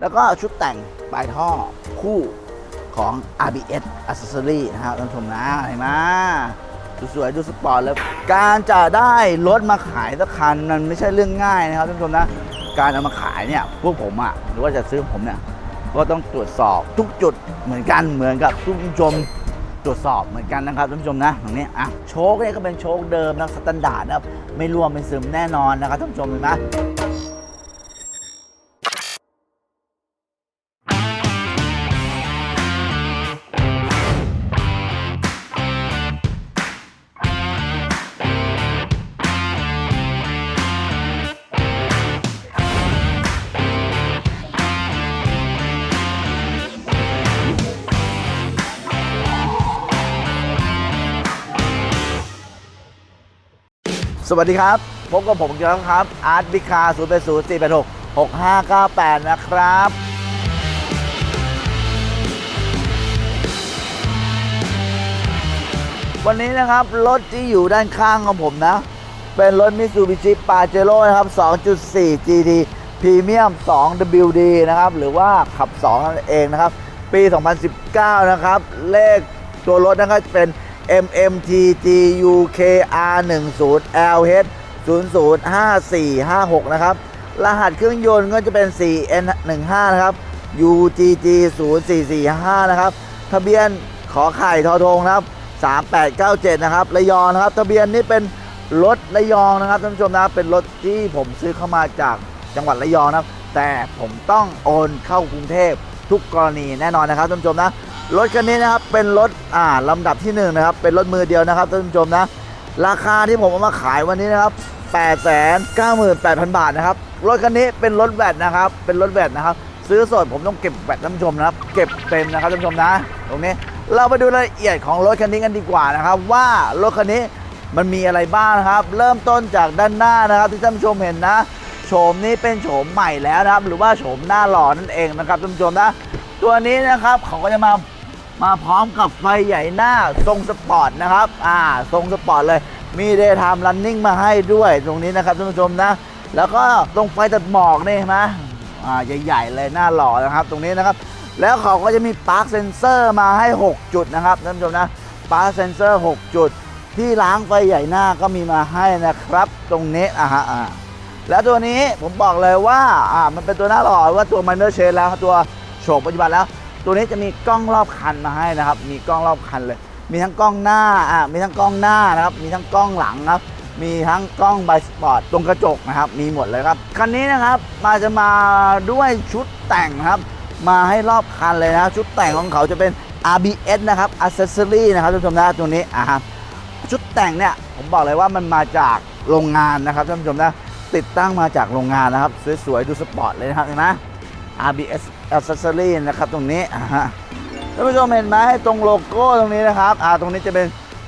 แล้วก็ชุดแต่งปลายท่อคู่ของ RBS Accessory นะครับท่านผู้ชมนะเห็นไหมดูสวยดูสปอร์ตเลยการจะได้รถมาขายสักคันมันไม่ใช่เรื่องง่ายนะครับท่านผู้ชมนะ การเอามาขายเนี่ยพวกผมอะหรือว่าจะซื้อผมเนี่ยก็ต้องตรวจสอบทุกจุดเหมือนกันเหมือนกับทุกผู้ชมตรวจสอบเหมือนกันนะครับท่านผู้ชมนะตรงนี้อะโชคเนี่ยก็เป็นโชคเดิมนะสแตนดาร์ดนะครับไม่รวมไม่ซึมแน่นอนนะครับท่านผู้ชมเห็นไหม สวัสดีครับ พบกับผมอีกแล้วครับ อาร์ตบิคา0 8 0 4 8 6 6 5 9 8นะครับ วันนี้นะครับ รถที่อยู่ด้านข้างของผมนะ เป็นรถ Mitsubishi Pajero นะครับ 2.4 GT Premium 2 WD นะครับ หรือว่าขับ 2 นั่นเองนะครับ ปี 2019 นะครับ เลขตัวรถนะครับจะเป็น MMTG UKR 10 LH 005456 นะครับ รหัสเครื่องยนต์ก็จะเป็น 4N15 นะครับ UGG 0445 นะครับ ทะเบียนขอไข่ทอทงนะครับ 3897 นะครับ ระยองนะครับ ทะเบียนนี้เป็นรถระยองนะครับท่านผู้ชมนะเป็นรถที่ผมซื้อเข้ามาจากจังหวัดระยองนะครับ แต่ผมต้องโอนเข้ากรุงเทพทุกกรณีแน่นอนนะครับท่านผู้ชมนะ รถคันนี้นะครับเป็นรถอ่าลำดับที่1นะครับเป็นรถมือเดียวนะครับท่านผู้ชมนะราคาที่ผมเอามาขายวันนี้นะครับ898,000 บาทนะครับรถคันนี้เป็นรถแวดนะครับเป็นรถแวดนะครับซื้อสดผมต้องเก็บแวดท่านผู้ชมนะครับเก็บเต็มนะครับท่านผู้ชมนะ ตรงนี้เราไปดูรายละเอียดของรถคันนี้กันดีกว่านะครับ ว่ารถคันนี้มันมีอะไรบ้างนะครับ เริ่มต้นจากด้านหน้านะครับที่ท่านผู้ชมเห็นนะโฉมนี้เป็นโฉมใหม่แล้วนะครับ หรือว่าโฉมหน้าหล่อนั่นเองนะครับท่านผู้ชมนะ ตัวนี้นะครับเขาก็จะมา มาพร้อมกับไฟใหญ่หน้าทรงสปอร์ตนะครับ อ่าทรงสปอร์ตเลย มีเดย์ไทม์รันนิ่งมาให้ด้วยตรงนี้นะครับท่านผู้ชมนะ แล้วก็ตรงไฟตัดหมอกนี่นไหมอ่าใหญ่ๆเลยหน้าหล่อนะครับ ตรงนี้นะครับ แล้วเขาก็จะมีปาร์คเซนเซอร์มาให้ 6 จุดนะครับท่านผู้ชมนะปาร์คเซนเซอร์ 6 จุด ที่ล้างไฟใหญ่หน้าก็มีมาให้นะครับ ตรงนี้อ่าฮะอ่าแล้วตัวนี้ผมบอกเลยว่าอ่ามันเป็นตัวหน้าหล่อว่าตัวมันเนอร์เชนแล้วตัวโฉมปัจจุบันแล้ว ตัวนี้จะมีกล้องรอบคันมาให้นะครับ มีกล้องรอบคันเลย มีทั้งกล้องหน้าอ่ามีทั้งกล้องหน้านะครับ มีทั้งกล้องหลังนะครับ มีทั้งกล้องไบสปอร์ตตรงกระจกนะครับ มีหมดเลยครับ คันนี้นะครับมาจะมาด้วยชุดแต่งครับ มาให้รอบคันเลยนะครับ ชุดแต่งของเขาจะเป็น RBS นะครับ Accessory นะครับท่านผู้ชมนะตรงนี้อ่าฮะชุดแต่งเนี่ยผมบอกเลยว่ามันมาจากโรงงานนะครับท่านผู้ชมนะติดตั้งมาจากโรงงานนะครับ สวยๆ ดูสปอร์ตเลยนะครับเห็ นไหม RBS Accessory นะครับตรงนี้ท่านผู้ชมเห็นไหมตรงโลโก้ตรงนี้นะครับอ่าตรงนี้จะเป็น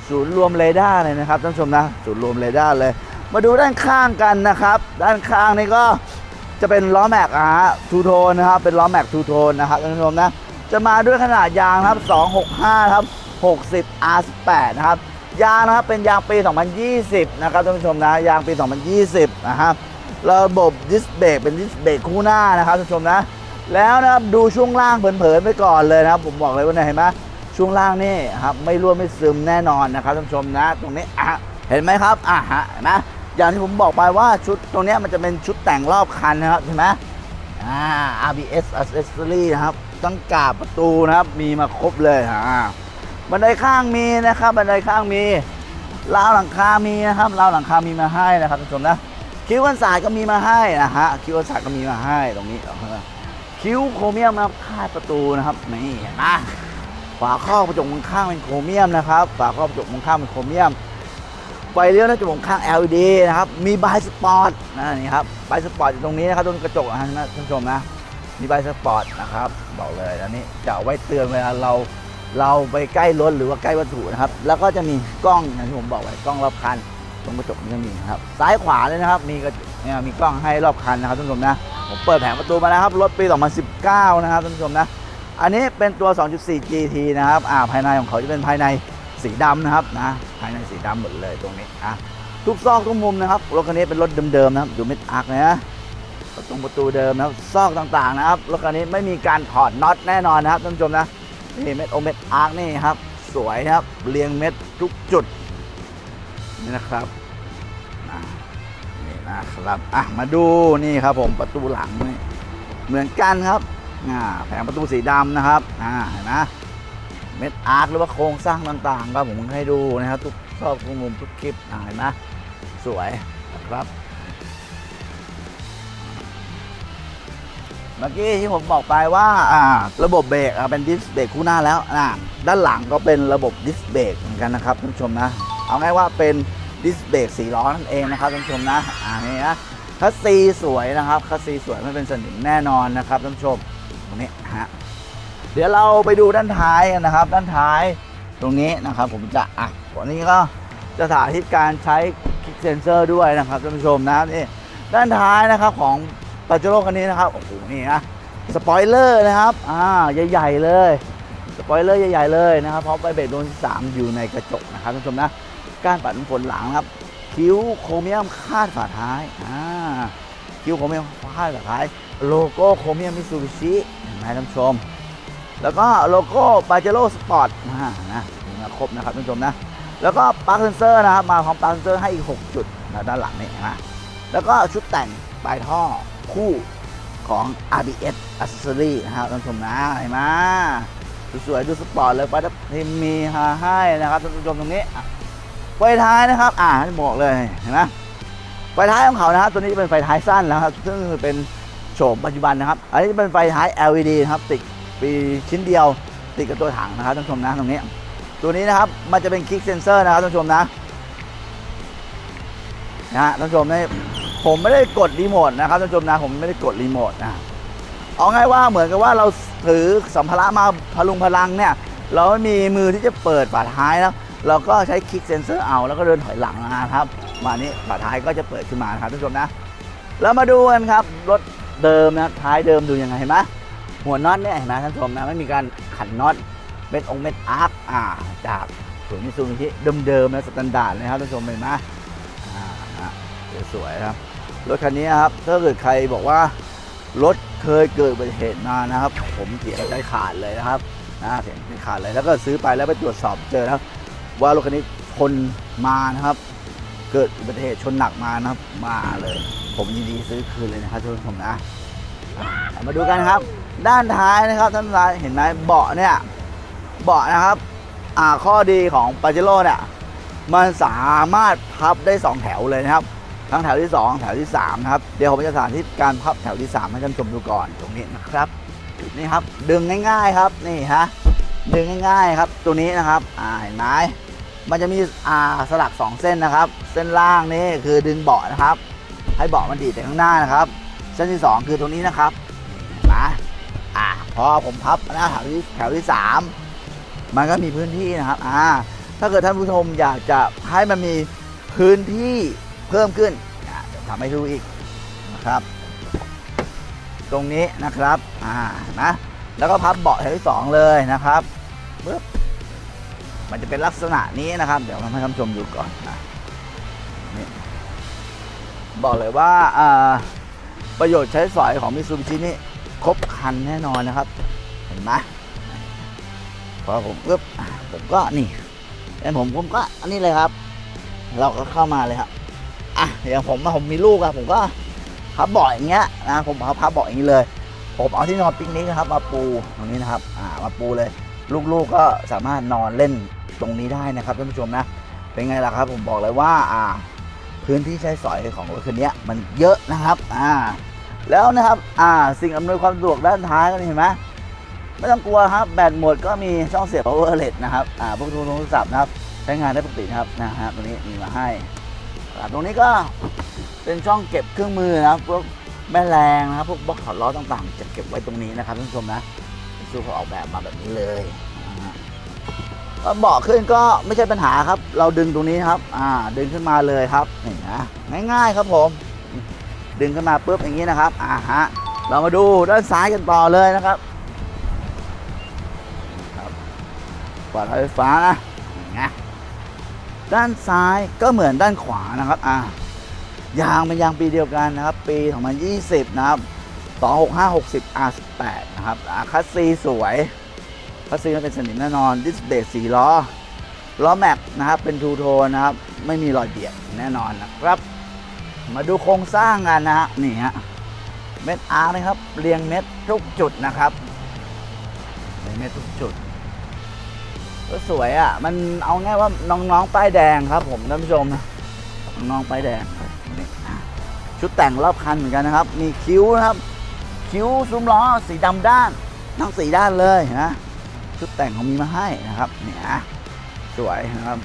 ศูนย์รวมเรดาร์เลยนะครับท่านผู้ชมนะศูนย์รวมเรดาร์เลย มาดูด้านข้างกันนะครับ ด้านข้างนี่ก็จะเป็นล้อแม็กอ่าทูโทนนะครับเป็นล้อแม็กทูโทนนะครับท่านผู้ชมนะจะมาด้วยขนาดยางครับ 265ครับ60 R18 นะครับยางนะครับเป็นยางปี 2020 นะครับท่านผู้ชมนะยางปี 2020 นะครับระบบดิสเบรกเป็นดิสเบรกคู่หน้านะครับท่านผู้ชมนะ แล้วนะครับดูช่วงล่างเผินๆไปก่อนเลยนะครับ ผมบอกเลยว่าเนี่ยเห็นไหมช่วงล่างนี่ครับไม่รั่วไม่ซึมแน่นอนนะครับท่านผู้ชมนะ ตรงนี้อะเห็นไหมครับอะฮะเห็นไหมอย่างที่ผมบอกไปว่าชุดตรงนี้มันจะเป็นชุดแต่งรอบคันนะครับเห็นไหมอ่า RBS accessory นะครับตั้งกาบประตูนะครับมีมาครบเลยอ่าบันไดข้างมีนะครับบันไดข้างมีราวหลังคา มีนะครับราวหลังคา มีมาให้นะครับท่านผู้ชมนะคิ้วกันสายก็มีมาให้นะฮะคิ้วกันสายก็มีมาให้ตรงนี้ คิ้วโครเมียมนะครับคาดประตูนะครับนี่เห็นไหมฝาครอบกระจกมองข้างเป็นโครเมียมนะครับฝาครอบกระจกมองข้างเป็นโครเมียมไฟเลี้ยวหน้ากระจมองข้าง LED นะครับ มีบายสปอร์ตนะนี่ครับบายสปอร์ตอยู่ตรงนี้นะครับตรงกระจกนะท่านผู้ชมนะ มีบายสปอร์ตนะครับบอกเลยอันนี้จะเอาไว้เตือนเวลาเราเราไปใกล้รถหรือว่าใกล้วัตถุนะครับ แล้วก็จะมีกล้องอย่างที่ผมบอกไว้กล้องรอบคัน ตรงกระจกนี่ก็มีนะครับ ซ้ายขวาเลยนะครับ มีกระจกเนี่ยมีกล้องให้รอบคันนะครับท่านผู้ชมนะ ผมเปิดแผงประตูมาแล้วครับ รถปี 2019 นะครับท่านผู้ชมนะ อันนี้เป็นตัว 2.4 GT นะครับ อ่า ภายในของเขาจะเป็นภายในสีดำนะครับนะ ภายในสีดำหมดเลยตรงนี้ อะ ทุกซอกทุกมุมนะครับ รถคันนี้เป็นรถเดิมๆนะครับดูมิดอาร์คนะประตูประตูเดิมนะครับ ซอกต่างๆนะครับ รถคันนี้ไม่มีการถอดน็อตแน่นอนนะครับท่านผู้ชมนะ นี่เม็ดโอเม็ดอาร์คนี่ครับ สวยนะครับ เรียงเม็ดทุกจุด นี่นะครับนี่นะครับอะมาดูนี่ครับผมประตูหลังเหมือนกันครับอ่าแผงประตูสีดำนะครับอ่าเห็นไหมเม็ดอาร์คหรือว่าโครงสร้างต่างๆก็ผมให้ดูนะครับ ทุกซอกทุกมุมทุกคลิปอ่าเห็นไหมสวยนะครับเมื่อกี้ที่ผมบอกไปว่าอ่าระบบเบรกอะเป็นดิสเบรกคู่หน้าแล้วด้านหลังก็เป็นระบบดิสเบรกเหมือนกันนะครับท่านผู้ชมนะ เอาง่ายว่าเป็นดิสเบรกสี่ล้อนั่นเองนะครับท่านผู้ชมนะอ่านี่นะคัสซีสวยนะครับคัสซีสวยไม่เป็นสนิมแน่นอนนะครับท่านผู้ชมตรงนี้ฮะเดี๋ยวเราไปดูด้านท้ายกันนะครับ ด้านท้ายตรงนี้นะครับ ผมจะอะวันนี้ก็จะสาธิตการใช้คลิกเซนเซอร์ด้วยนะครับท่านผู้ชมนะนี่ด้านท้ายนะครับของปาเจโร่คันนี้นะครับโอ้โหนี่นะสปอยเลอร์นะครับอ่าใหญ่ๆเลยสปอยเลอร์ใหญ่ๆเลยนะครับเพราะใบเบรกโดนที่3อยู่ในกระจกนะครับท่านผู้ชมนะ การปัดฝนหลังครับ คิ้วโครเมียมคาดฝาท้ายอ่าคิ้วโครเมียมคาดฝาท้าย โลโก้โครเมียมมิตซูบิชิเห็นไหมท่านผู้ชม แล้วก็โลโก้ปาเจโร่สปอร์ตอ่านะนี่มาครบนะครับท่านผู้ชมนะ แล้วก็ปลั๊กเซนเซอร์นะครับมาพร้อมปลั๊กเซนเซอร์ให้อีก 6 จุดนะด้านหลังนี่นะแล้วก็ชุดแต่งปลายท่อคู่ของ RBS Accessory นะครับท่านผู้ชมนะเห็นไหมสวยๆดูสปอร์ตเลยไปทีมมีฮาให้นะครับท่านผู้ชมตรงนี้ ไฟท้ายนะครับ อ่าบอกเลยเห็นไหมไฟท้ายของเขานะครับ ตัวนี้จะเป็นไฟท้ายสั้นนะครับ ซึ่งเป็นโฉมปัจจุบันนะครับ อันนี้จะเป็นไฟท้าย LED นะครับ ติดปีชิ้นเดียว ติดกับตัวถังนะครับท่านผู้ชมนะตรงนี้ ตัวนี้นะครับ มันจะเป็นคลิกเซนเซอร์นะครับท่านผู้ชมนะนะฮะท่านผู้ชมนี่ผมไม่ได้กดรีโมทนะครับท่านผู้ชมนะ ผมไม่ได้กดรีโมทนะ เอาง่ายว่าเหมือนกับว่าเราถือสัมภาระมาพลุงพลังเนี่ย เราไม่มีมือที่จะเปิดฝาท้ายแล้ว เราก็ใช้คลิกเซนเซอร์เอาแล้วก็เดินถอยหลังนะครับ มานี้ฝาท้ายก็จะเปิดขึ้นมาครับท่านผู้ชมนะแล้วมาดูกันครับรถเดิมนะท้ายเดิมดูยังไงเห็นไหมหัวน็อตเนี่ยเห็นไหมท่านผู้ชมนะไม่มีการขันน็อตเม็ดองค์เม็ดอาร์คอ่าจากศูนย์มิซูบิชิเดิมๆนะสแตนดาร์ดเลยครับท่านผู้ชมเห็นไหมอ่าสวยๆครับรถคันนี้ครับถ้าเกิดใครบอกว่ารถเคยเกิดอุบัติเหตุมานะครับ ผมเสียใจขาดเลยนะครับนะเสียใจขาดเลยแล้วก็ซื้อไปแล้วไปตรวจสอบเจอนะครับ ว่ารถคันนี้ชนมานะครับ เกิดอุบัติเหตุชนหนักมานะครับ มาเลย ผมยินดีซื้อคืนเลยนะครับทุกคนนะอะมาดูกันครับ ด้านท้ายนะครับท่านผู้ชมเห็นไหมเบาะเนี่ยเบาะนะครับอ่าข้อดีของปาเจโร่เนี่ยมันสามารถพับได้ 2 แถวเลยนะครับ ทั้งแถวที่ 2 แถวที่3นะครับเดี๋ยวผมจะสาธิตการพับแถวที่ 3 ให้ท่านชมดูก่อนตรงนี้นะครับนี่ครับ ดึงง่าย ๆครับนี่ฮะดึงง่าย ๆ ครับ ตัวนี้นะครับอ่าเห็นไหม มันจะมีอ่าสลัก 2 เส้นนะครับ เส้นล่างนี่คือดึงเบาะนะครับ ให้เบาะมันดีดไปข้างหน้านะครับ เส้นที่ 2 คือตรงนี้นะครับเห็นไหมอ่าพอผมพับนะแถวที่แถวที่ 3 มันก็มีพื้นที่นะครับอ่าถ้าเกิดท่านผู้ชมอยากจะให้มันมีพื้นที่เพิ่มขึ้นอะเดี๋ยวทำให้ดูอีกนะครับ ตรงนี้นะครับอ่านะแล้วก็พับเบาะแถวที่สองเลยนะครับปึ๊บ มันจะเป็นลักษณะนี้นะครับ เดี๋ยวทำให้ท่านชมดูก่อนนะนี่บอกเลยว่าประโยชน์ใช้สอยของมิซูบิชินี่ครบคันแน่นอนนะครับ เห็นไหมพอผมปึ๊บอะผมก็นี่เป็นผมผมก็อันนี้เลยครับ เราก็เข้ามาเลยครับอะอย่างผมผมมีลูกอะผมก็พับเบาะอย่างเงี้ยนะผมพับพับเบาะอย่างนี้เลย ผมเอาที่นอนปิกนิกนะครับ มาปูตรงนี้นะครับ อ่ามาปูเลย ลูกๆก็สามารถนอนเล่น ตรงนี้ได้นะครับท่านผู้ชมนะเป็นไงล่ะครับ ผมบอกเลยว่าอ่า พื้นที่ใช้สอยของรถคันนี้มันเยอะนะครับอ่าแล้วนะครับอ่าสิ่งอำนวยความสะดวกด้านท้ายก็เห็นไหมไม่ต้องกลัวครับแบตหมดก็มีช่องเสียบ power outlet นะครับอ่าพวกโทรศัพท์นะครับใช้งานได้ปกตินะครับนะฮะตรงนี้มีมาให้ตรงนี้ก็เป็นช่องเก็บเครื่องมือนะครับพวกแม่แรงนะครับพวกบล็อกถอดล้อต่างๆ จะเก็บไว้ตรงนี้นะครับท่านผู้ชมนะซูเขาออกแบบมาแบบนี้เลย เบาะขึ้นก็ไม่ใช่ปัญหาครับ เราดึงตรงนี้ครับ อ่า ดึงขึ้นมาเลยครับนี่นะง่ายๆครับผม ดึงขึ้นมาปุ๊บอย่างนี้นะครับ อ่าฮะ เรามาดูด้านซ้ายกันต่อเลยนะครับปลอดไฟฟ้านะอย่างเงี้ยด้านซ้ายก็เหมือนด้านขวานะครับ อ่า ยางเป็นยางปีเดียวกันนะครับ ปี 2020 นะครับ 265 60 R18 นะครับ อาคัสซีสวย คัสซีไม่เป็นสนิมแน่นอนดิสเบรก4ล้อล้อแม็กนะครับเป็นทูโทนนะครับ ไม่มีรอยเบียดแน่นอนนะครับ มาดูโครงสร้างกันนะฮะนี่ฮะเม็ดอาร์นะครับ เรียงเม็ดทุกจุดนะครับเรียงเม็ดทุกจุดก็สวยอะ มันเอาง่ายว่าน้องๆป้ายแดงครับผมท่านผู้ชมนะน้องป้ายแดงชุดแต่งรอบคันเหมือนกันนะครับ มีคิ้วนะครับ คิ้วซุ้มล้อสีดำด้านทั้งสีด้านเลยนะ ชุดแต่งเขามีมาให้นะครับเนี่ยนะสวยนะครับ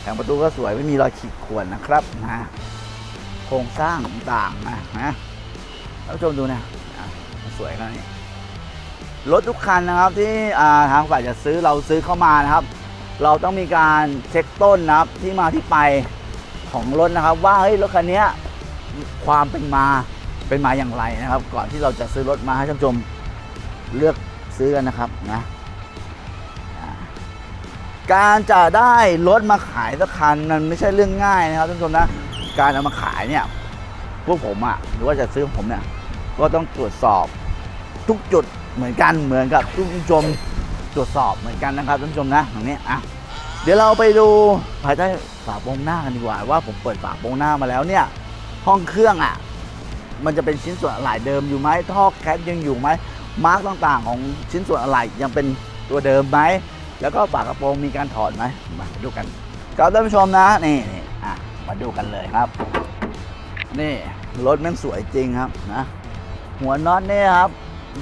แผงประตูก็สวยไม่มีรอยขีดข่วนนะครับนะโครงสร้างต่างนะนะท่านผู้ชมดูนะอะสวยขนาดนี้รถทุกคันนะครับที่ทางฝ่ายจะซื้อเราซื้อเข้ามานะครับ เราต้องมีการเช็คต้นนะครับที่มาที่ไปของรถนะครับ ว่าเฮ้ยรถคันนี้ความเป็นมาเป็นมาอย่างไรนะครับ ก่อนที่เราจะซื้อรถมาให้ท่านผู้ชมเลือกซื้อกันนะครับนะ การจะได้รถมาขายสักคันมันไม่ใช่เรื่องง่ายนะครับท่านผู้ชมนะ การเอามาขายเนี่ยพวกผมอะหรือว่าจะซื้อของผมเนี่ยก็ต้องตรวจสอบทุกจุดเหมือนกันเหมือนกับทุกผู้ชมตรวจสอบเหมือนกันนะครับท่านผู้ชมนะตรงนี้อะเดี๋ยวเราไปดูภายใต้ฝาโปรงหน้ากันดีกว่าว่าผมเปิดฝาโปรงหน้ามาแล้วเนี่ย ห้องเครื่องอะมันจะเป็นชิ้นส่วนอะไหล่เดิมอยู่ไหมท่อแคทยังอยู่ไหมมาร์กต่างๆ ของชิ้นส่วนอะไหล่ยังเป็นตัวเดิมไหม แล้วก็ฝากระโปรงมีการถอดไหมมาดูกันครับท่านผู้ชมนะนี่นี่อะมาดูกันเลยครับ นี่รถแม่งสวยจริงครับนะหัวน็อตเนี่ยครับ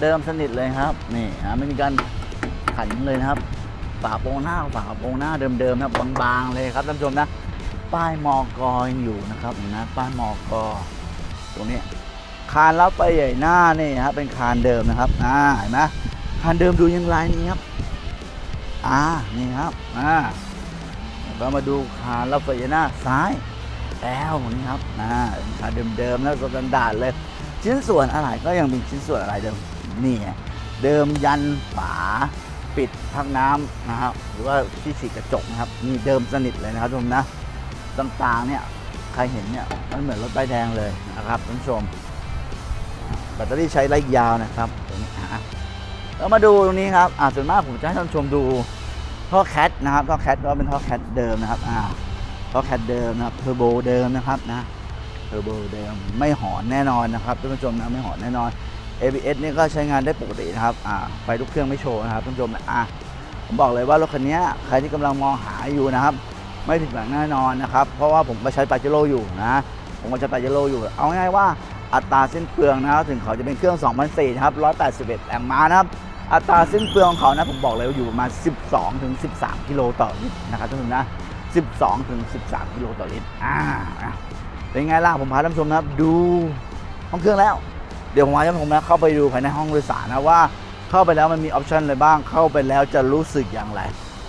เดิมสนิทเลยครับ นี่ฮะไม่มีการขันเลยนะครับฝากโปรงหน้าฝากโปรงหน้าเดิมๆนะบางๆเลยครับท่านผู้ชมนะ ป้ายมอกอยังอยู่นะครับนะป้ายมอกอตรงนี้คานรับไปใหญ่หน้านี่ครับเป็นคานเดิมนะครับอ่าเห็นไหมคานเดิมดูยังลายนี้ครับ อ่านี่ครับอ่าเรามาดูคานรับไปใหน้าซ้ายแอลนี่ครับอ่าเป็นคานเดิมๆแล้วสแตนดาร์ดเลย ชิ้นส่วนอะไรก็ยังเป็นชิ้นส่วนอะไรเดิมนี่เดิมยันฝาปิดพักน้ำนะครับ หรือว่าที่ฉีกระจกนะครับมีเดิมสนิทเลยนะครับทุกคนนะต่างๆเนี่ยใครเห็นเนี่ยมันเหมือนรถป้ายแดงเลยนะครับท่านผู้ชมแบตเตอรี่ใช้ระยะยาวนะครับตรงนี้ฮะ แล้วมาดูตรงนี้ครับอ่าส่วนมากผมจะให้ท่านชมดูท่อแคทนะครับท่อแคทก็เป็นท่อแคทเดิมนะครับอ่าท่อแคทเดิมนะครับเทอร์โบเดิมนะครับนะเทอร์โบเดิมไม่หอนแน่นอนนะครับท่านผู้ชมนะไม่หอนแน่นอน ABS นี่ก็ใช้งานได้ปกตินะครับอ่าไฟทุกเครื่องไม่โชว์นะครับท่านผู้ชมนะอะผมบอกเลยว่ารถคันนี้ใครที่กำลังมองหาอยู่นะครับ ไม่ผิดหวังแน่นอนนะครับ เพราะว่าผมก็ใช้ปาเจโร่อยู่นะผมก็ใช้ปาเจโร่อยู่ เอาง่ายว่าอัตราเส้นเปลืองนะครับถึงเขาจะเป็นเครื่อง 2004นะครับ181แรงม้านะครับ อัตราสิ้นเปลืองของเขานะผมบอกเลยว่าอยู่ประมาณ 12 ถึง 13 กิโลต่อลิตรนะครับท่านผู้ชมนะ 12 ถึง 13 กิโลต่อลิตรอ่าเป็นไงล่ะผมพาท่านผู้ชมนะครับดูห้องเครื่องแล้ว เดี๋ยวผมพาท่านผู้ชมนะเข้าไปดูภายในห้องโดยสารนะว่าเข้าไปแล้วมันมีออปชันอะไรบ้าง เข้าไปแล้วจะรู้สึกอย่างไร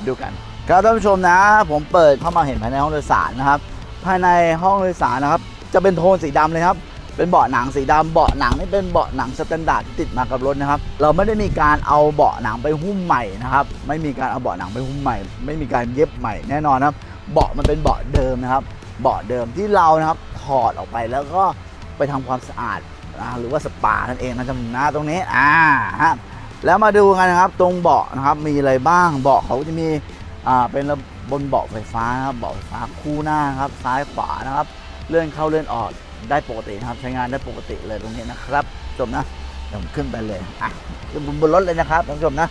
ดูกันครับท่านผู้ชมนะ ผมเปิดเข้ามาเห็นภายในห้องโดยสารนะครับ ภายในห้องโดยสารนะครับ จะเป็นโทนสีดำเลยครับ เป็นเบาะหนังสีดำเบาะหนังนี่เป็นเบาะหนังสแตนดาร์ดที่ติดมากับรถนะครับ เราไม่ได้มีการเอาเบาะหนังไปหุ้มใหม่นะครับ ไม่มีการเอาเบาะหนังไปหุ้มใหม่ ไม่มีการเย็บใหม่แน่นอนนะครับ เบาะมันเป็นเบาะเดิมนะครับ เบาะเดิมที่เรานะครับถอดออกไปแล้วก็ไปทำความสะอาดหรือว่าสปานั่นเองนะจำนะตรงนี้อ่าฮะแล้วมาดูกันนะครับตรงเบาะนะครับมีอะไรบ้าง เบาะเขาจะมีอ่าเป็นระบนเบาะไฟฟ้านะครับเบาะไฟฟ้าคู่หน้าครับซ้ายขวานะครับ เลื่อนเข้าเลื่อนออก ได้ปกตินะครับ ใช้งานได้ปกติเลยตรงนี้นะครับชมนะเดี๋ยวผมขึ้นไปเลยอะขึ้นบนรถเลยนะครับท่านผู้ชมนะ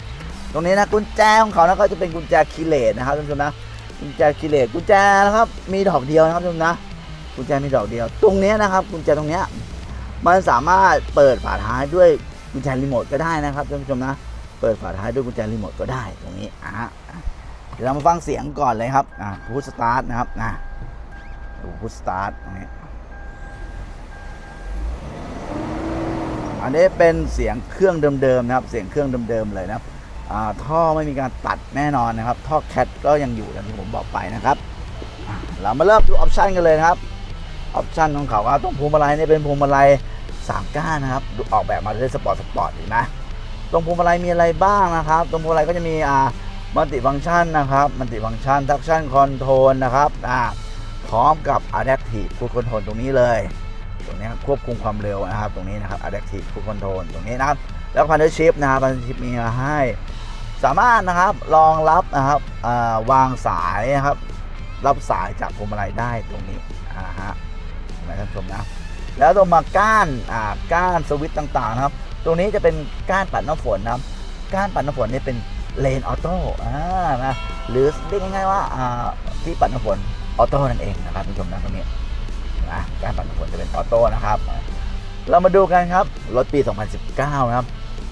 ตรงนี้นะกุญแจของเขานะก็จะเป็นกุญแจคีย์เลสนะครับท่านผู้ชมนะกุญแจคีย์เลสกุญแจนะครับ มีดอกเดียวนะครับทุกคนนะ กุญแจมีดอกเดียว ตรงนี้นะครับ กุญแจตรงนี้มันสามารถเปิดฝาท้ายด้วยกุญแจรีโมทก็ได้นะครับท่านผู้ชมนะ เปิดฝาท้ายด้วยกุญแจรีโมทก็ได้ตรงนี้อะเดี๋ยวเรามาฟังเสียงก่อนเลยครับอะพุทสตาร์ทนะครับนะดูพุทสตาร์ทตรงนี้ อันนี้เป็นเสียงเครื่องเดิมๆนะครับ เสียงเครื่องเดิมๆเลยนะครับท่อไม่มีการตัดแน่นอนนะครับ ท่อแคทก็ยังอยู่อย่างที่ผมบอกไปนะครับ เรามาเริ่มดูออปชันกันเลยนะครับออปชันของเขาว่าตรงพวงมาลัยเนี่ยเป็นพวงมาลัยสามก้านนะครับออกแบบมาด้วยสปอร์ตสปอร์ตเห็นไหมตรงพวงมาลัยมีอะไรบ้างนะครับ ตรงพวงมาลัยก็จะมีอ่ามัลติฟังก์ชันนะครับมัลติฟังก์ชันทักชันคอนโทรลนะครับอ่าพร้อมกับ Adaptive Cruise Control ตรงนี้เลย ตรงนี้ควบคุมความเร็วนะครับ ตรงนี้นะครับ Adaptive Cruise Control ตรงนี้นะครับ แล้วพันธชิพนะครับพันธชิพมีมาให้ สามารถนะครับรองรับนะครับวางสายนะครับ รับสายจากพวงมาลัยได้ตรงนี้อ่าฮะนไหมท่านผู้ชมนะแล้วตรงมาก้านอ่าก้านสวิตช์ต่างๆนะครับ ตรงนี้จะเป็นก้านปัดน้ำฝนนะครับก้านปัดน้ำฝนนี่เป็นเลนออโต้อ่านะหรือเรียกง่ายๆว่าอ่าที่ปัดน้ำฝนออโต้นั่นเองนะครับท่านผู้ชมนะตรงนี้ นะกานปัดน้ำฝนจะเป็นออโต้นะครับ เรามาดูกันครับ รถปี 2019 นะครับ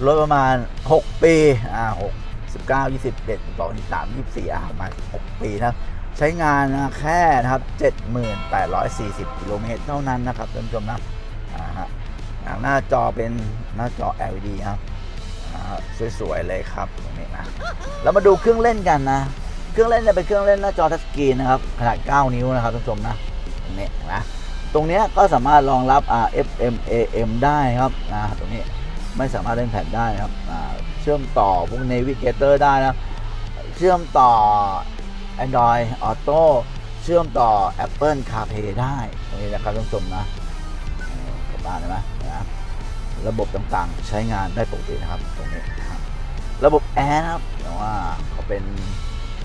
รถประมาณ 6 ปีอ่า6 19 21 22 23 24อ่าประมาณ6ปีนะครับ ใช้งานนะแค่นะครับ 7,840 กิโลเมตรเท่านั้นนะครับท่านผู้ชมนะอ่าฮะหน้าจอเป็นหน้าจอ LED ครับสวยๆเลยครับตรงนี้นะเรามาดูเครื่องเล่นกันนะ เครื่องเล่นเนี่ยเป็นเครื่องเล่นหน้าจอทัชสกรีนนะครับ ขนาด 9 นิ้วนะครับท่านผู้ชมนะตรงนี้นะ รงนี้ก็สามารถรองรับ fm/am ได้ครับนะตรงนี้ไม่สามารถเล่นแผ่นได้นะครับเชื่อมต่อพวก Navigator ได้นะเชื่อมต่อ Android Auto เชื่อมต่อ Apple CarPlay ได้ตรงนี้นะครับท่านผู้ชมนะกลับบ้านได้ไหมนะระบบต่างๆใช้งานได้ปกตินะครับตรงนี้นะครับระบบแอร์นะครับแต่ว่าเขาเป็น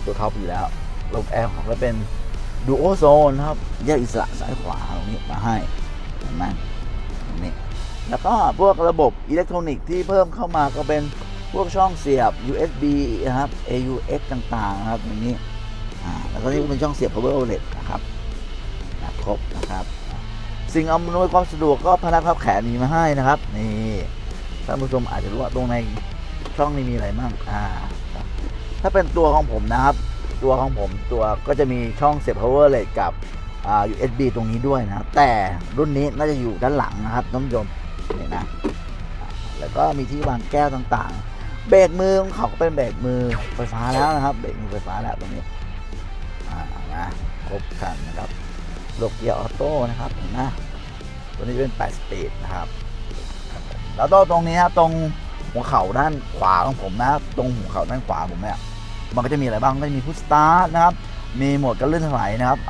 ตัวท็อปอยู่แล้วระบบแอร์ของเขาก็เป็นดูโอโซนครับแยกอิสระซ้ายขวา นี้มาให้เห็นไหมตรงนี้แล้วก็พวกระบบอิเล็กทรอนิกส์ที่เพิ่มเข้ามาก็เป็นพวกช่องเสียบ USB นะครับ AUX ต่างๆนะครับอย่างนี้อ่าแล้วก็นี่เป็นช่องเสียบ power outlet นะครับนะครบนะครับ สิ่งอำนวยความสะดวกก็พนักพับแขนมีมาให้นะครับนี่ท่านผู้ชมอาจจะรู้ว่าตรงในช่องนี้มีอะไรบ้างอ่าถ้าเป็นตัวของผมนะครับ ตัวของผมตัวก็จะมีช่องเสียบ power outlet กับ USB ตรงนี้ด้วยนะครับ แต่รุ่นนี้น่าจะอยู่ด้านหลังนะครับนผู้ชมนี่ยนะ แล้วก็มีที่วางแก้วต่างๆ เบรกมือของเขาก็เป็นเบรกมือไฟฟ้าแล้วนะครับ เบรกมือไฟฟ้าแล้วตรงนี้นะครบครันนะครับโลกเกียร์ออโต้นะครับหนไหมตัวนี้เป็น8สปีดนะครับ แล้วก็ตรงนี้นะครับตรงหัวเข่าด้านขวาของผมนะตรงหัวเข่าด้านขวาผมเนี่ยมันก็จะมีอะไรบ้างก็จะมีพุชสตาร์ทนะครับ มีโหมดการลื่นถลายนะครับ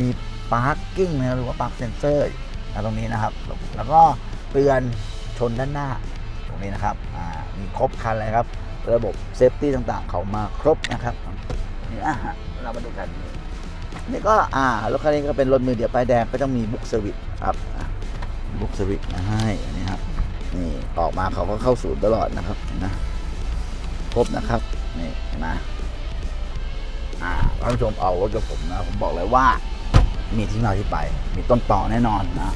มี ปาร์กิ้งนะครับหรือว่าปาร์คเซนเซอร์ตรงนี้นะครับ แล้วก็เตือนชนด้านหน้าตรงนี้นะครับมีครบคันเลยครับ ระบบเซฟตี้ต่างๆ เขามาครบนะครับนี่อะเรามาดูกันนี่ก็อ่ารถคันนี้ก็เป็นรถมือเดียวป้ายแดงก็ต้องมีบุ๊กเซอร์วิสครับบุ๊กเซอร์วิสมาให้อันนี้ครับนี่ออกมาเขาก็เข้าศูนย์ตลอดนะครับเห็นนะครบนะครับนี่เห็นไหมอ่าท่านผู้ชมเอารถกับผมนะผมบอกเลยว่า มีที่มาที่ไป มีต้นต่อแน่นอนนะ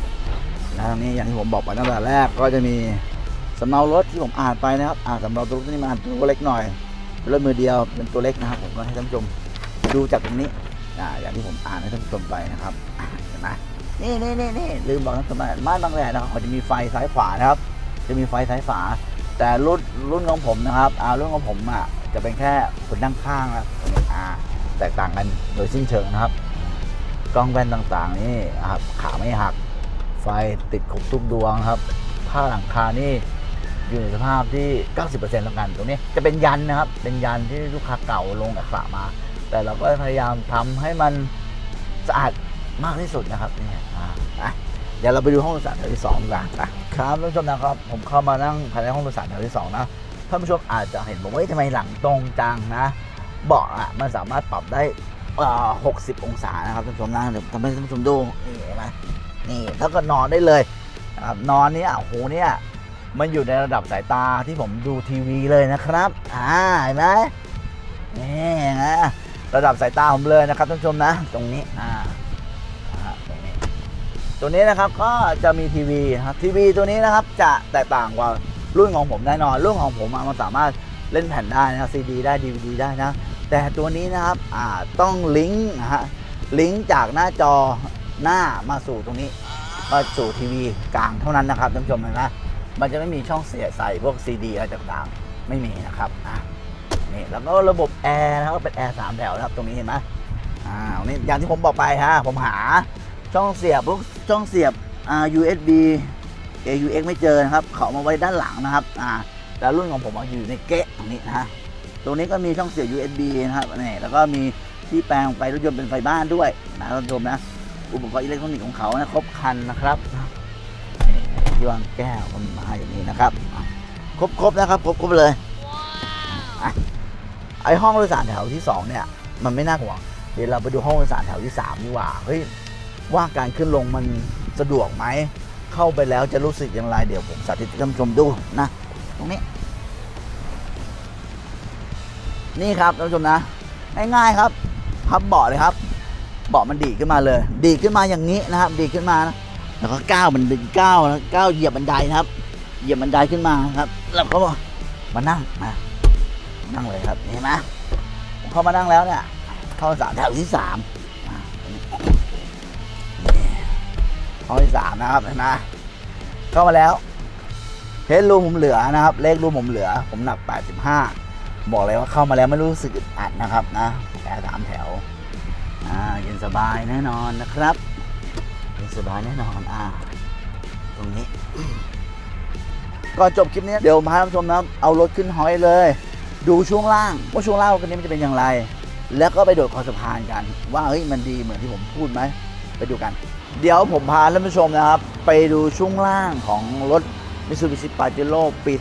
แล้วทางนี้อย่างที่ผมบอกไปตั้งแต่แรกก็จะมีสำเนารถที่ผมอ่านไปนะครับอ่านสำเนารถที่มาตัวเล็กหน่อยเป็นรถมือเดียวเป็นตัวเล็กนะครับ ผมก็ให้ท่านผู้ชมดูจากตรงนี้อ่าอย่างที่ผมอ่านให้ท่านผู้ชมไปนะครับเห็นไหมนี่นี่นี่นี่ลืมบอกท่านผู้ชมไปม่านบางแดดนะครับเขาจะมีไฟซ้ายขวานะครับ จะมีไฟซ้ายขวาแต่รุ่นรุ่นของผมนะครับอ่ารุ่นของผมอะจะเป็นแค่คนนั่งข้างนะครับอ่าแตกต่างกันโดยสิ้นเชิงนะครับ กล้องแว่นต่างๆ นี่ครับขาไม่หัก ไฟติดครบทุกดวงครับผ้าหลังคานี่อยู่ในสภาพที่ 90%แล้วกันตรงนี้จะเป็นยันนะครับ เป็นยันที่ลูกค้าเก่าลงอักษะมา แต่เราก็พยายามทำให้มันสะอาดมากที่สุดนะครับนี่อ่าอะเดี๋ยวเราไปดูห้องโดยสารแถวที่สองดีกว่าครับท่านผู้ชมนะครับ ผมเข้ามานั่งภายในห้องโดยสารแถวที่สองนะท่านผู้ชมอาจจะเห็นผมว่าทำไมหลังตรงจังนะ เบาะอะมันสามารถปรับได้ เอ่อ60องศานะครับท่านผู้ชมนะเดี๋ยวทำให้ท่านผู้ชมดูนี่เห็นไหมนี่แล้วก็นอนได้เลยนะครับนอนเนี่ยโอ้โหเนี่ยมันอยู่ในระดับสายตาที่ผมดูทีวีเลยนะครับอ่าเห็นไหมนี่นะระดับสายตาผมเลยนะครับท่านผู้ชมนะ ตรงนี้อ่าตรงนี้ตัวนี้นะครับก็จะมีทีวีครับทีวีตัวนี้นะครับจะแตกต่างกว่ารุ่นของผมแน่นอนรุ่นของผมมันสามารถเล่นแผ่นได้นะซีดีได้ดีวดีได้นะ แต่ตัวนี้นะครับอ่าต้องลิงก์นะฮะลิงก์จากหน้าจอหน้ามาสู่ตรงนี้มาสู่ทีวีกลางเท่านั้นนะครับท่านผู้ชมเห็นะมันจะไม่มีช่องเสียใส่พวกซีดีอะไรต่างๆ ไม่มีนะครับอะนี่แล้วก็ระบบแอร์นะครับเป็นแอร์สามแถวนะครับตรงนี้เห็นไหมอ่าตรงนี้อย่างที่ผมบอกไปฮะผมหาช่องเสียบพวกช่องเสียบอ่า USB AUX ไม่เจอนะครับเขามาไว้ด้านหลังนะครับอ่าแต่รุ่นของผมอะอยู่ในเกะตรงนี้นะฮะ ตรงนี้ก็มีช่องเสียบ USB นะครับนี่แล้วก็มีที่แปลงไฟรถยนต์เป็นไฟบ้านด้วยนะท่านผู้ชมนะอุปกรณ์อิเล็กทรอนิกส์ของเขานะครบครันนะครับนี่ที่วางแก้วมันมาอย่างนี้นะครับอะครบครบนะครับครบครบเลยอะไอห้องโดยสารแถวที่สองเนี่ย มันไม่น่าห่วง เดี๋ยวเราไปดูห้องโดยสารแถวที่สามดีกว่าเฮ้ยว่าการขึ้นลงมันสะดวกไหมเข้าไปแล้วจะรู้สึกอย่างไรเดี๋ยวผมสาธิตให้ท่านผู้ชมดูนะ ตรงนี้ นี่ครับท่านผู้ชมนะง่ายๆครับพับเบาะเลยครับเบาะมันดีขึ้นมาเลย ดีขึ้นมาอย่างนี้นะครับ ดีขึ้นมานะแล้วก็ก้าวมันดึงก้าวนะก้าวเหยียบบันไดนะครับ เหยียบบันไดขึ้นมาครับแล้วก็มานั่งมานั่งเลยครับเห็นไหมผมเข้ามานั่งแล้วเนี่ยเข้าสามแถวที่สามอ่านี่ห้องที่สามนะครับเห็นไหมเข้ามาแล้วเฮดรูมผมเหลือนะครับ เลขรูมผมเหลือ ผมหนัก85บห้า บอกเลยว่าเข้ามาแล้วไม่รู้สึกอัดนะครับนะแอร์สามแถวอ่าเย็นสบายแน่นอนนะครับเย็นสบายแน่นอนอ่าตรงนี้ก่อนจบคลิปนี้เดี๋ยวพาท่านผู้ชมนะครับเอารถขึ้นหอยเลย ดูช่วงล่างว่าช่วงล่างคันนี้มันจะเป็นอย่างไร แล้วก็ไปโดดคอสะพานกัน ว่าเฮ้ยมันดีเหมือนที่ผมพูดไหมไปดูกัน เดี๋ยวผมพาท่านผู้ชมนะครับ ไปดูช่วงล่างของรถ Mitsubishi Pajero ปี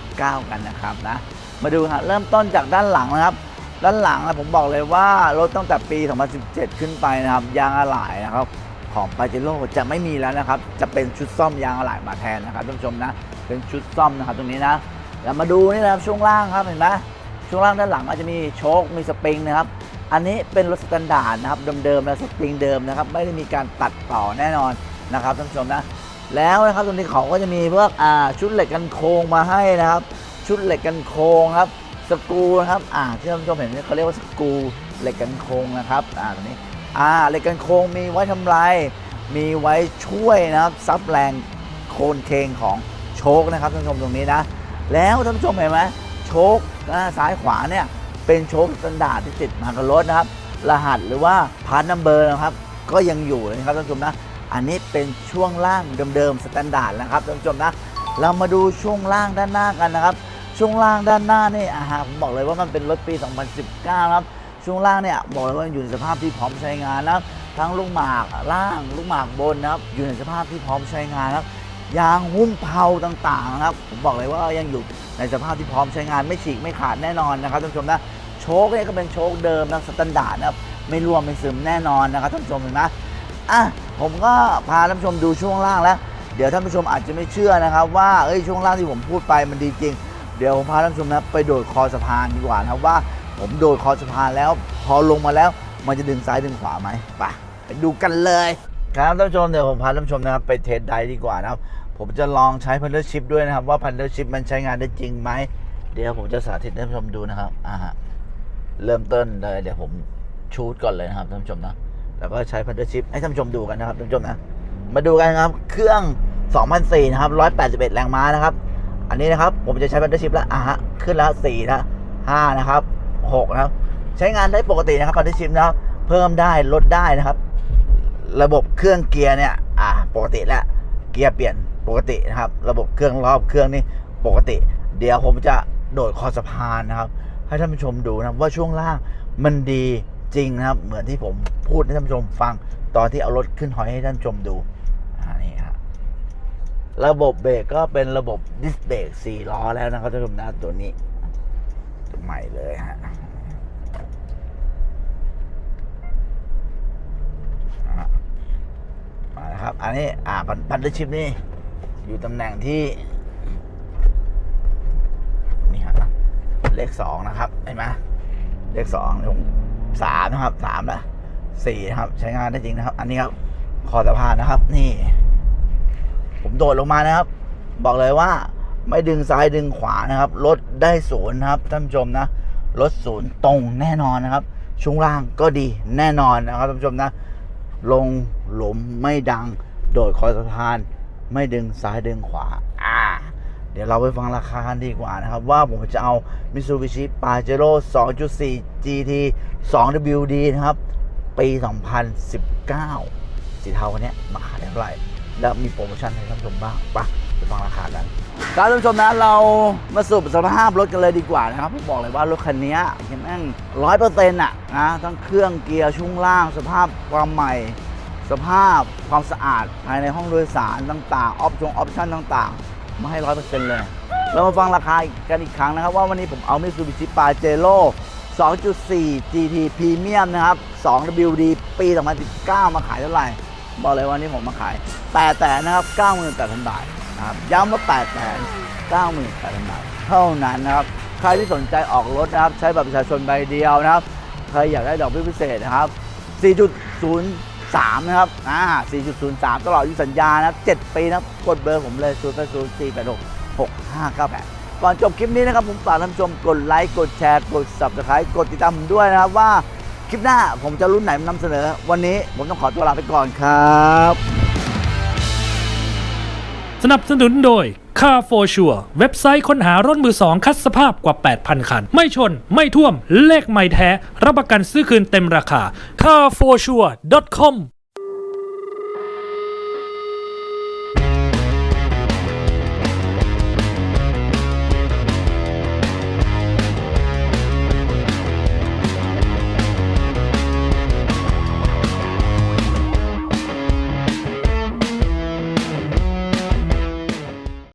2019 กันนะครับนะ มาดูครับเริ่มต้นจากด้านหลังนะครับ ด้านหลังนะผมบอกเลยว่ารถตั้งแต่ปี 2017 ขึ้นไปนะครับ ยางอะไหล่นะครับของปาเจโร่จะไม่มีแล้วนะครับ จะเป็นชุดซ่อมยางอะไหล่มาแทนนะครับท่านผู้ชมนะ เป็นชุดซ่อมนะครับตรงนี้นะแล้วมาดูนี่นะครับช่วงล่างครับเห็นไหมช่วงล่างด้านหลังอาจจะมีโชคมีสปริงนะครับอันนี้เป็นรถสแตนดาร์ดนะครับเดิมๆนะสปริงเดิมนะครับไม่ได้มีการตัดต่อแน่นอนนะครับท่านผู้ชมนะ แล้วนะครับตรงนี้เขาก็จะมีพวกชุดเหล็กกันโครงมาให้นะครับ ชุดเหล็กกันโครงครับสกูนะครับอ่าที่ท่านผู้ชมเห็นนี่เขาเรียกว่าสกูเหล็กกันโครงนะครับอ่าตรงนี้อ่าเหล็กกันโครงมีไว้ทำลายมีไว้ช่วยนะครับซับแรงโคนเคงของโชคนะครับท่านผู้ชมตรงนี้นะ แล้วท่านผู้ชมเห็นไหมโชคซ้ายขวาเนี่ยเป็นโชคสแตนดาร์ดที่ติดมากับรถนะครับ รหัสหรือว่าพาร์ทนัมเบอร์นะครับ ก็ยังอยู่นะครับท่านผู้ชมนะ อันนี้เป็นช่วงล่างเดิมๆสแตนดาร์ดนะครับท่านผู้ชมนะ เรามาดูช่วงล่างด้านหน้ากันนะครับ ช่วงล่างด้านหน้านี่อาหารผมบอกเลยว่ามันเป็นรถปี 2019 ครับ ช่วงล่างเนี่ยบอกเลยว่าอยู่ในสภาพที่พร้อมใช้งานนะครับทั้งลูกหมากล่างลูกหมากบนนะครับ อยู่ในสภาพที่พร้อมใช้งานครับยางหุ้มเผาต่างๆนะครับ ผมบอกเลยว่ายังอยู่ในสภาพที่พร้อมใช้งานไม่ฉีกไม่ขาดแน่นอนนะครับท่านผู้ชมนะโชคเนี่ยก็เป็นโชคเดิมนะสแตนดาร์ดนะครับไม่รวมไม่ซึมแน่นอนนะครับท่านผู้ชมเห็นไหมอะผมก็พาท่านผู้ชมดูช่วงล่างแล้ว เดี๋ยวท่านผู้ชมอาจจะไม่เชื่อนะครับ ว่าเอ้ยช่วงล่างที่ผมพูดไปมันดีจริง เดี๋ยวผมพาท่านผู้ชมนะไปโดดคอสะพานดีกว่านะครับว่า ผมโดดคอสะพานแล้ว พอลงมาแล้วมันจะดึงซ้ายดึงขวาไหมไปไปดูกันเลย ครับท่านผู้ชมเดี๋ยวผมพาท่านผู้ชมนะครับไปเทสไดดีกว่านะครับ ผมจะลองใช้พันเดอร์ชิพด้วยนะครับ ว่าพันเดอร์ชิพมันใช้งานได้จริงไหมเดี๋ยวผมจะสาธิตให้ท่านผู้ชมดูนะครับอ่าฮะเริ่มต้นเลยเดี๋ยวผมชูดก่อนเลยนะครับท่านผู้ชมนะแล้วก็ใช้พันเดอร์ชิพให้ท่านผู้ชมดูกันนะครับท่านผู้ชมนะมาดูกันครับเครื่อง 2004 นะครับ 181 แรงม้านะครับ อันนี้นะครับ ผมจะใช้บันเดอร์ชิพแล้วอะฮะขึ้นแล้ว4นะ5นะครับ6นะครับ ใช้งานได้ปกตินะครับบันเดอร์ชิพนะครับ เพิ่มได้ลดได้นะครับ ระบบเครื่องเกียร์เนี่ย อ่า ปกติแล้วเกียร์เปลี่ยนปกตินะครับ ระบบเครื่องรอบเครื่องนี่ปกติ เดี๋ยวผมจะโดดคอสะพานนะครับ ให้ท่านผู้ชมดูนะว่าช่วงล่างมันดีจริงนะครับ เหมือนที่ผมพูดให้ท่านผู้ชมฟังตอนที่เอารถขึ้นหอยให้ท่านผู้ชมดู ระบบเบรกก็เป็นระบบดิสเบรกสี่ล้อแล้วนะครับท่านผู้ชมนะตัวนี้ตัวใหม่เลยฮะมาครับ อันนี้อ่าพันธุ์ชิปนี่อยู่ตำแหน่งที่นี่ฮะเลขสองนะครับเห็นไหมเลขสองผมสามนะครับสามละสี่นะครับ ใช้งานได้จริงนะครับ อันนี้ครับคอสะพานนะครับ นี่ ผมโดดลงมานะครับ บอกเลยว่าไม่ดึงซ้ายดึงขวานะครับรถได้ศูนย์นะครับท่านผู้ชมนะรถศูนย์ตรงแน่นอนนะครับช่วงล่างก็ดีแน่นอนนะครับท่านผู้ชมนะ ลงหลุมไม่ดัง โดดคอสะพาน ไม่ดึงซ้ายดึงขวาอ่าเดี๋ยวเราไปฟังราคากันดีกว่านะครับ ว่าผมจะเอา Mitsubishi Pajero 2.4 GT 2WD นะครับ ปี 2019 สีเทาคันนี้มาขายเท่าไหร่ แล้วมีโปรโมชั่นให้ท่านผู้ชมบ้างไปะไปฟังราคากันครับท่านผู้ชมนะเรามาสรุปสภาพรถกันเลยดีกว่านะครับผมบอกเลยว่ารถคันนี้ยังแม่งร้อยเปอร์เซ็นต์อะนะทั้งเครื่องเกียร์ช่วงล่าง สภาพความใหม่ สภาพความสะอาดภายในห้องโดยสารต่างๆออปชั่นออปชั่นต่างๆ มาให้ร้อยเปอร์เซ็นต์เลย เรามาฟังราคากันอีกครั้งนะครับ ว่าวันนี้ผมเอา Mitsubishi Pajero 2.4 GT Premium นะครับ 2WD ปี 2019 มาขายเท่าไหร่ บอกเลยวันนี้ผมมาขาย8แต่นะครับ98,000 บาทนะครับย้ำว่า8แต่98,000 บาท เท่านั้นนะครับใครที่สนใจออกรถนะครับ ใช้บัตรประชาชนใบเดียวนะครับใครอยากได้ดอกเบี้ยพิเศษนะครับ 4.03 นะครับอ่า4.03 ตลอดอายุสัญญานะครับ7ปีนะครับกดเบอร์ผมเลย 0 8 0 4 8 6 6 5 9 8 ก่อนจบคลิปนี้นะครับ ผมฝากท่านผู้ชมกดไลค์ กดแชร์ กด subscribe กดติดตามผมด้วยนะครับว่า คลิปหน้าผมจะรุ่นไหนมานำเสนอ วันนี้ผมต้องขอตัวลาไปก่อนครับ สนับสนุนโดย Car for Sure เว็บไซต์ค้นหารถมือสองคัดสภาพกว่า 8,000 คัน ไม่ชน ไม่ท่วม เลขไม่แท้ รับประกันซื้อคืนเต็มราคา carforsure.com